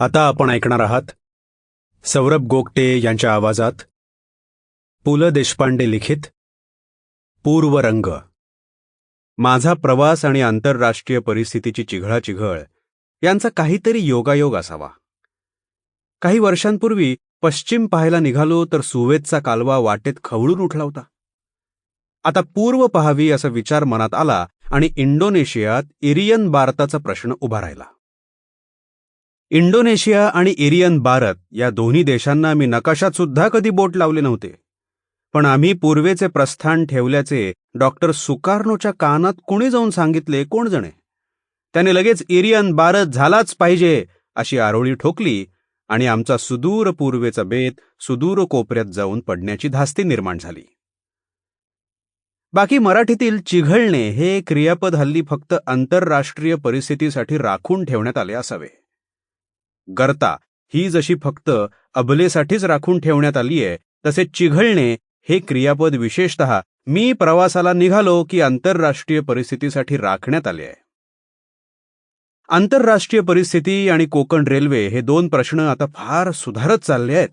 आता आपण ऐकणार आहात सौरभ गोगटे यांच्या आवाजात पु ल देशपांडे लिखित पूर्वरंग माझा प्रवास आणि आंतरराष्ट्रीय परिस्थितीची चिघळाचिघळ यांचा काहीतरी योगायोग असावा. काही वर्षांपूर्वी पश्चिम पाहायला निघालो तर सुवेतचा कालवा वाटेत खवळून उठला होता. आता पूर्व पहावी असा विचार मनात आला आणि इंडोनेशियात इरियन भारताचा प्रश्न उभा राहिला. इंडोनेशिया आणि इरियन भारत या दोन्ही देशांना मी नकाशात सुद्धा कधी बोट लावले नव्हते. पण आम्ही पूर्वेचे प्रस्थान ठेवल्याचे डॉक्टर सुकार्नोच्या कानात कुणी जाऊन सांगितले कोण जणे? त्याने लगेच इरियन भारत झालाच पाहिजे अशी आरोळी ठोकली आणि आमचा सुदूर पूर्वेचा बेत सुदूर कोपऱ्यात जाऊन पडण्याची धास्ती निर्माण झाली. बाकी मराठीतील चिघळणे हे क्रियापद हल्ली फक्त आंतरराष्ट्रीय परिस्थितीसाठी राखून ठेवण्यात आले असावे. गर्ता ही जशी फक्त अबलेसाठीच राखून ठेवण्यात आली आहे तसे चिघळणे हे क्रियापद विशेषत मी प्रवासाला निघालो की आंतरराष्ट्रीय परिस्थितीसाठी राखण्यात आले आहे. आंतरराष्ट्रीय परिस्थिती आणि कोकण रेल्वे हे दोन प्रश्न आता फार सुधारत चालले आहेत.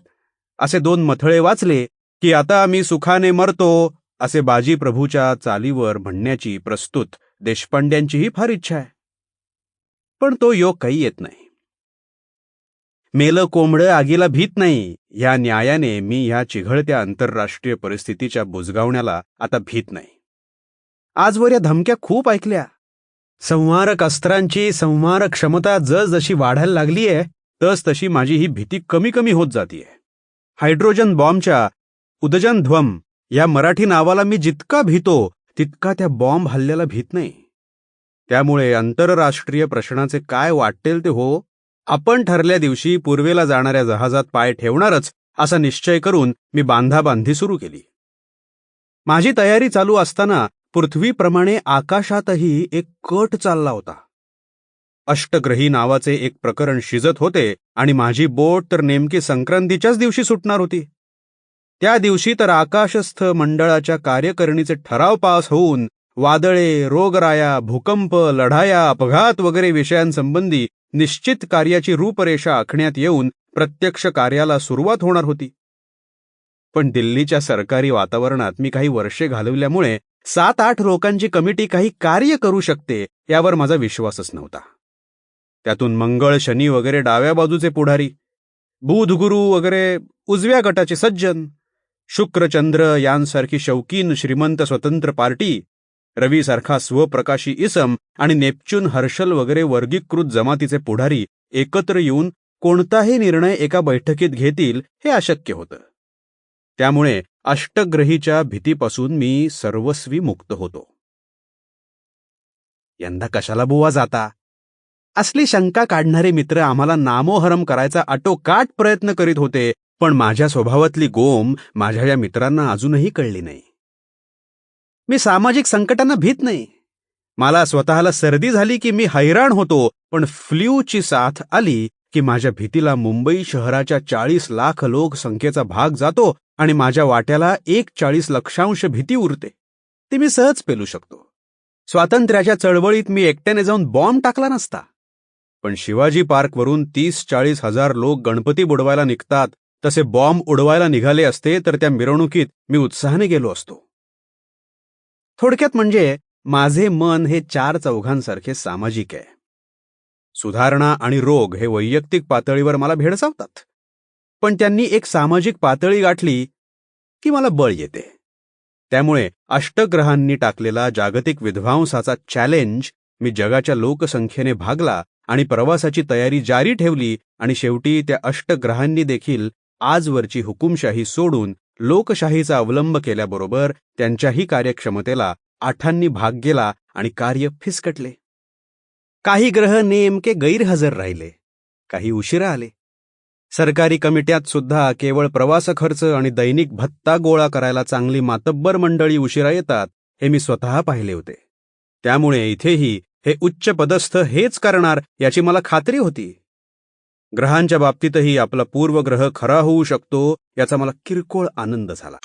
असे दोन मथळे वाचले की आता आम्ही सुखाने मरतो असे बाजी प्रभूच्या चालीवर म्हणण्याची प्रस्तुत देशपांड्यांचीही फार इच्छा आहे. पण तो योग काही येत नाही. मेलं कोंबडं आगीला भीत नाही या न्यायाने मी ह्या चिघळत्या आंतरराष्ट्रीय परिस्थितीच्या बुजगावण्याला आता भीत नाही. आजवर या धमक्या खूप ऐकल्या. संहारक अस्त्रांची संहार क्षमता जसजशी वाढायला लागली आहे तस तशी माझी ही भीती कमी कमी होत जातीय. हायड्रोजन बॉम्बच्या उदजन ध्वम या मराठी नावाला मी जितका भीतो तितका त्या बॉम्ब हल्ल्याला भीत नाही. त्यामुळे आंतरराष्ट्रीय प्रश्नाचे काय वाटेल ते हो आपण ठरल्या दिवशी पूर्वेला जाणाऱ्या जहाजात पाय ठेवणारच असा निश्चय करून मी बांधाबांधी सुरू केली. माझी तयारी चालू असताना पृथ्वीप्रमाणे आकाशातही एक कट चालला होता. अष्टग्रही नावाचे एक प्रकरण शिजत होते आणि माझी बोट तर नेमकी संक्रांतीच्याच दिवशी सुटणार होती. त्या दिवशी तर आकाशस्थ मंडळाच्या कार्यकारिणीचे ठराव पास होऊन वादळे रोगराया भूकंप लढाया अपघात वगैरे विषयांसंबंधी निश्चित कार्याची रूपरेषा आखण्यात येऊन प्रत्यक्ष कार्याला सुरुवात होणार होती. पण दिल्लीच्या सरकारी वातावरणात मी काही वर्षे घालवल्यामुळे सात आठ लोकांची कमिटी काही कार्य करू शकते यावर माझा विश्वासच नव्हता. त्यातून मंगळ शनी वगैरे डाव्या बाजूचे पुढारी बुध गुरु वगैरे उजव्या गटाचे सज्जन शुक्रचंद्र यांसारखी शौकीन श्रीमंत स्वतंत्र पार्टी रवीसारखा स्वप्रकाशी इसम आणि नेपच्यून हर्षल वगैरे वर्गीकृत जमातीचे पुढारी एकत्र येऊन कोणताही निर्णय एका बैठकीत घेतील हे अशक्य होतं. त्यामुळे अष्टग्रहीच्या भीतीपासून मी सर्वस्वी मुक्त होतो. यंदा कशाला बुवा जाता? असली शंका काढणारे मित्र आम्हाला नामोहरम करायचा आटोकाट प्रयत्न करीत होते पण माझ्या स्वभावातली गोम माझ्या या मित्रांना अजूनही कळली नाही. मी सामाजिक संकटांना भीत नाही. मला स्वतःला सर्दी झाली की मी हैराण होतो पण फ्ल्यूची साथ आली की माझ्या भीतीला मुंबई शहराच्या चाळीस लाख लोकसंख्येचा भाग जातो आणि माझ्या वाट्याला एक चाळीस लक्षांश भीती उरते. ती मी सहज पेलू शकतो. स्वातंत्र्याच्या चळवळीत मी एकट्याने जाऊन बॉम्ब टाकला नसता. पण शिवाजी पार्कवरून तीस चाळीस हजार लोक गणपती बुडवायला निघतात तसे बॉम्ब उडवायला निघाले असते तर त्या मिरवणुकीत मी उत्साहाने गेलो असतो. थोडक्यात म्हणजे माझे मन हे चार चौघांसारखे सामाजिक आहे. सुधारणा आणि रोग हे वैयक्तिक पातळीवर मला भेडसावतात. पण त्यांनी एक सामाजिक पातळी गाठली की मला बळ येते. त्यामुळे अष्टग्रहांनी टाकलेला जागतिक विध्वंसाचा चॅलेंज मी जगाच्या लोकसंख्येने भागला आणि प्रवासाची तयारी जारी ठेवली आणि शेवटी त्या अष्टग्रहांनी देखील आजवरची हुकुमशाही सोडून लोकशाहीचा अवलंब केल्याबरोबर त्यांच्याही कार्यक्षमतेला आठांनी भाग गेला आणि कार्य फिसकटले. काही ग्रह नेमके गैरहजर राहिले. काही उशिरा आले. सरकारी कमिट्यात सुद्धा केवळ प्रवास खर्च आणि दैनिक भत्ता गोळा करायला चांगली मातब्बर मंडळी उशिरा येतात हे मी स्वतः पाहिले होते. त्यामुळे इथेही हे उच्च पदस्थ हेच करणार याची मला खात्री होती. ग्रहांच्या बाबतीतही आपला पूर्वग्रह खरा होऊ शकतो याचा मला किरकोळ आनंद झाला.